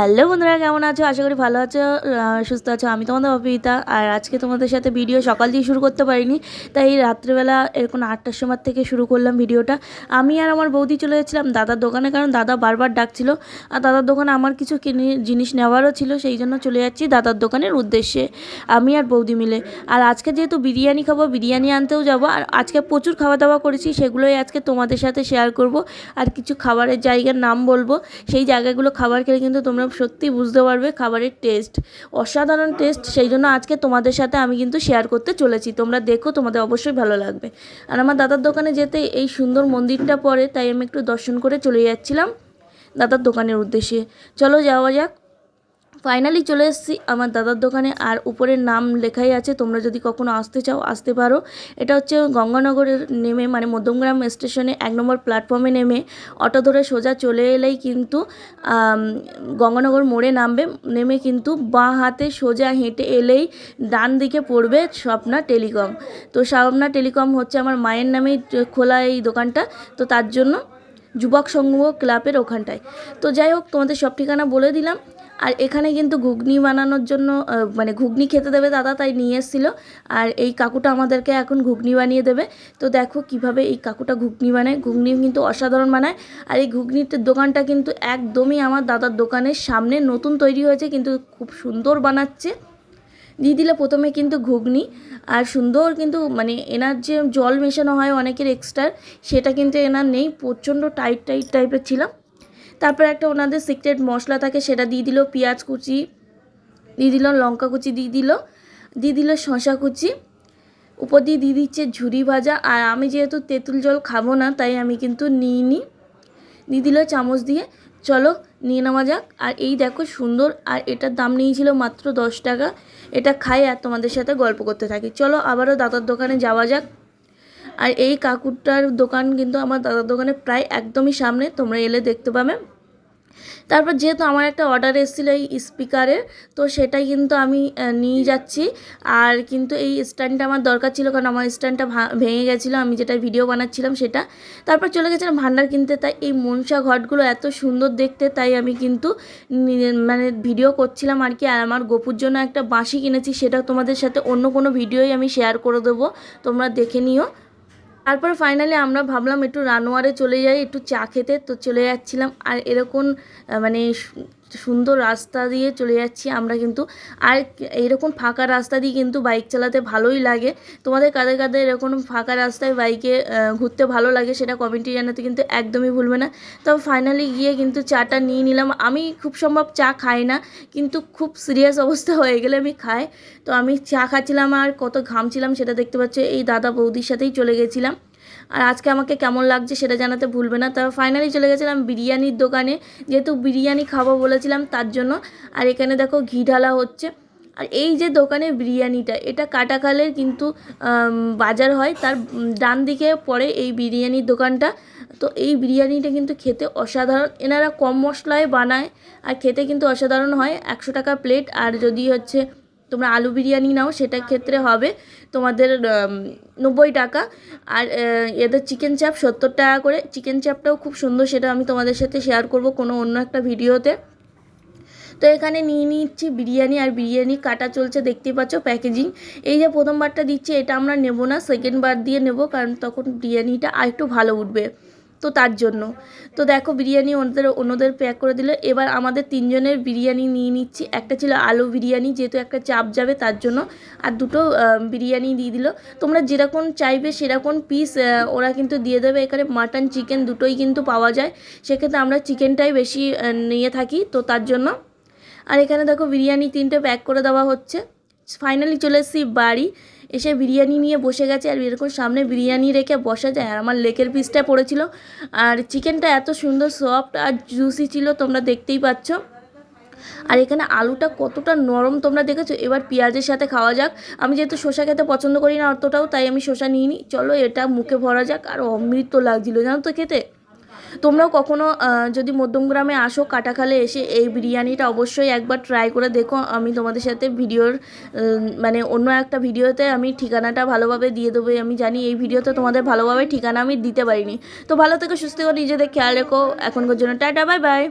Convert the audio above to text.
Hello বন্ধুরা, কেমন আছো? আশা করি ভালো আছো সুস্থ আছো। আমি তোমাদের অপিতা, আর আজকে তোমাদের সাথে ভিডিও সকাল দিয়ে শুরু করতে পারিনি, তাই রাত্রেবেলা এরকম আটটার সময় থেকে শুরু করলাম ভিডিওটা আমি আর আমার বৌদি চলে যাচ্ছিলাম দাদার দোকানে, কারণ দাদা বারবার ডাকছিল, আর দাদার দোকানে আমার কিছু কিনে, জিনিস নেওয়ারও ছিল, সেই জন্য চলে যাচ্ছি দাদার দোকানের উদ্দেশ্যে, আমি আর বৌদি মিলে। আর আজকে যেহেতু বিরিয়ানি খাব, বিরিয়ানি আনতেও যাব, আর আজকে প্রচুর খাওয়া দাওয়া করেছি, সেগুলোই আজকে তোমাদের সাথে শেয়ার করব। আর কিছু খাবারের জায়গার নাম বলব, সেই জায়গাগুলো খাবার খেলে কিন্তু তোমরা সত্যি বুঝতে পারবে খাবারের টেস্ট অসাধারণ টেস্ট সেই জন্য আজকে তোমাদের সাথে আমি কিন্তু শেয়ার করতে চলেছি। তোমরা দেখো, তোমাদের অবশ্যই ভালো লাগবে। আর আমার দাদার দোকানে যেতে এই সুন্দর মন্দিরটা পড়ে তাই আমি একটু দর্শন করে চলে যাচ্ছিলাম দাদার দোকানের উদ্দেশ্যে। চলো যাওয়া যাক। ফাইনালি চলে এসেছি আমার দাদার দোকানে আর উপরের নাম লেখাই আছে, তোমরা যদি কখনো আসতে চাও, আসতে পারো। এটা হচ্ছে গঙ্গানগরের নেমে মানে মধ্যমগ্রাম স্টেশনে এক নম্বর প্ল্যাটফর্মে নেমে অটো ধরে সোজা চলে এলেই কিন্তু গঙ্গানগর মোড়ে নামবে। নেমে কিন্তু বাঁ হাতে সোজা হেঁটে এলেই ডান দিকে পড়বে স্বপ্না টেলিকম। তো স্বপ্না টেলিকম হচ্ছে আমার মায়ের নামেই খোলা এই দোকানটা। তো তার জন্য যুবক সংঘ ক্লাবের ওখানটায়। তো যাই হোক, তোমাদের সব ঠিকানা বলে দিলাম। আর এখানে কিন্তু ঘুগনি বানানোর জন্য মানে ঘুগনি খেতে দেবে দাদা, তাই নিয়ে এসেছিল। আর এই কাকুটা আমাদেরকে এখন ঘুগনি বানিয়ে দেবে। তো দেখো কীভাবে এই কাকুটা ঘুগনি বানায়। ঘুগনি কিন্তু অসাধারণ বানায়। আর এই ঘুগনির দোকানটা কিন্তু একদমই আমার দাদার দোকানের সামনে নতুন তৈরি হয়েছে, কিন্তু খুব সুন্দর বানাচ্ছে। দিয়ে দিলে প্রথমে কিন্তু ঘুগনি। আর সুন্দর কিন্তু মানে এনার যে জল মেশানো হয় অনেকের এক্সট্রা, সেটা কিন্তু এনার নেই। প্রচণ্ড টাইট টাইট টাইপের ছিল তারপর একটা ওনাদের সিক্রেট মশলা থাকে, সেটা দিয়ে দিল পেঁয়াজ কুচি, দিয়ে দিল লঙ্কা কুচি, দিয়ে দিল দিয়ে দিল শশা কুচি। উপর দিয়ে দিয়ে দিচ্ছে ঝুরি ভাজা। আর আমি যেহেতু তেঁতুল জল খাব না, তাই আমি কিন্তু নিই নি দিয়ে দিল চামচ দিয়ে। চলো নিয়ে নেওয়া যাক। আর এই দেখো সুন্দর, আর এটার দাম নিয়েছিল মাত্র দশ টাকা। এটা খাই আর তোমাদের সাথে গল্প করতে থাকি। চলো আবারও দাদার দোকানে যাওয়া যাক। আর এই কাকুরটার দোকান কিন্তু আমার দাদার দোকানে প্রায় একদমই সামনে, তোমরা এলে দেখতে পাবে। তারপর যেহেতু আমার একটা অর্ডার এসেছিল এই স্পিকারের তো সেটাই কিন্তু আমি নিয়ে যাচ্ছি। আর কিন্তু এই স্ট্যান্ডটা আমার দরকার ছিল, কারণ আমার স্ট্যান্ডটা ভেঙে গেছিল, আমি যেটা ভিডিও বানাচ্ছিলাম সেটা। তারপর চলে গেছিলাম ভান্ডার কিনতে, তাই এই মনসা ঘটগুলো এত সুন্দর দেখতে, তাই আমি কিন্তু মানে ভিডিও করছিলাম আর কি। আর আমার গোপুর জন্য একটা বাঁশি কিনেছি, সেটা তোমাদের সাথে অন্য কোনো ভিডিওই আমি শেয়ার করে দেবো, তোমরা দেখে নিও। তারপর ফাইনালি আমরা ভাবলাম একটু রানোয়ারে চলে যাই, একটু চা খেতে, তো চলে যাচ্ছিলাম। আর এরকম মানে সুন্দর রাস্তা দিয়ে চলে যাচ্ছি। আমরা কিন্তু আর এরকম ফাঁকা রাস্তা দিয়ে কিন্তু বাইক চালাতে ভালোই লাগে। তোমাদের কাদের কাদের এরকম ফাঁকা রাস্তায় বাইকে ঘুরতে ভালো লাগে সেটা কমেন্টে জানাতে কিন্তু একদমই ভুলবে না। তবে ফাইনালি গিয়ে কিন্তু চাটা নিয়ে নিলাম। আমি খুব সম্ভব চা খাই না, কিন্তু খুব সিরিয়াস অবস্থা হয়ে গেলে আমি খাই। তো আমি চা খাচ্ছিলাম আর কত ঘামছিলাম সেটা দেখতে পাচ্ছ। এই দাদা বৌদির সাথেই চলে গেছিলাম। আর আজকে আমাকে কেমন লাগছে সেটা জানাতে ভুলবে না। তারপর ফাইনালি চলে গেছিলাম বিরিয়ানির দোকানে। যেহেতু বিরিয়ানি খাব বলেছিলাম, তার জন্য। আর এখানে দেখো ঘি ঢালা হচ্ছে। আর এই যে দোকানে বিরিয়ানিটা, এটা কাটাখালের কিন্তু বাজার হয়। তার ডান দিকে পড়ে এই বিরিয়ানির দোকানটা। তো এই বিরিয়ানিটা কিন্তু খেতে অসাধারণ। এনারা কম মশলায় বানায়, আর খেতে কিন্তু অসাধারণ হয়। একশো টাকা প্লেট আর যদি হচ্ছে তোমরা আলু বিরিয়ানি নাও সেটার ক্ষেত্রে হবে তোমাদের নব্বই টাকা। আর এদের চিকেন চাপ সত্তর টাকা করে। চিকেন চাপটাও খুব সুন্দর সেটা আমি তোমাদের সাথে শেয়ার করব কোনো অন্য একটা ভিডিওতে। তো এখানে নিয়ে নিচ্ছি বিরিয়ানি আর বিরিয়ানি কাটা চলছে দেখতেই পাচ্ছ প্যাকেজিং এই যে প্রথমবারটা দিচ্ছি এটা আমরা নেব না সেকেন্ড বার দিয়ে নেব কারণ তখন বিরিয়ানিটা আরেকটু ভালো উঠবে। তো তার জন্য। তো দেখো বিরিয়ানি ওদের, অন্যদের প্যাক করে দিল। এবার আমাদের তিনজনের বিরিয়ানি নিয়ে নিচ্ছি। একটা ছিল আলু বিরিয়ানি, যেহেতু একটা চাপ যাবে তার জন্য। আর দুটো বিরিয়ানি দিয়ে দিল। তোমরা যেরকম চাইবে সেরকম পিস ওরা কিন্তু দিয়ে দেবে। এখানে মাটন চিকেন দুটোই কিন্তু পাওয়া যায়। সেক্ষেত্রে আমরা চিকেনটাই বেশি নিয়ে থাকি। তো তার জন্য। আর এখানে দেখো বিরিয়ানি তিনটে প্যাক করে দেওয়া হচ্ছে। ফাইনালি চলে এসেছি বাড়ি। এসে বিরিয়ানি নিয়ে বসে গেছে আর এরকম সামনে বিরিয়ানি রেখে বসা যায়। আর আমার লেকের পিসটা পড়েছিল। আর চিকেনটা এত সুন্দর সফট আর জুসি ছিল, তোমরা দেখতেই পাচ্ছ। আর এখানে আলুটা কতটা নরম তোমরা দেখেছ? এবার পেঁয়াজের সাথে খাওয়া যাক। আমি যেহেতু শসা খেতে পছন্দ করি না অতটাও, তাই আমি শসা নিই নি চলো এটা মুখে ভরা যাক। আর অমৃত লাগছিল, জানো তো খেতে? তোমরাও কখনো যদি মধ্যমগ্রামে আসো কাটাখালে এসে এই বিরিয়ানিটা অবশ্যই একবার ট্রাই করে দেখো। আমি তোমাদের সাথে ভিডিওর মানে অন্য একটা ভিডিওতে আমি ঠিকানাটা ভালোভাবে দিয়ে দেবো। আমি জানি এই ভিডিওতে তোমাদের ভালোভাবে ঠিকানা আমি দিতে পারিনি। তো ভালো থেকে, সুস্থ করে নিজেদের খেয়াল রেখো। এখনকার জন্য টাটা বাই বাই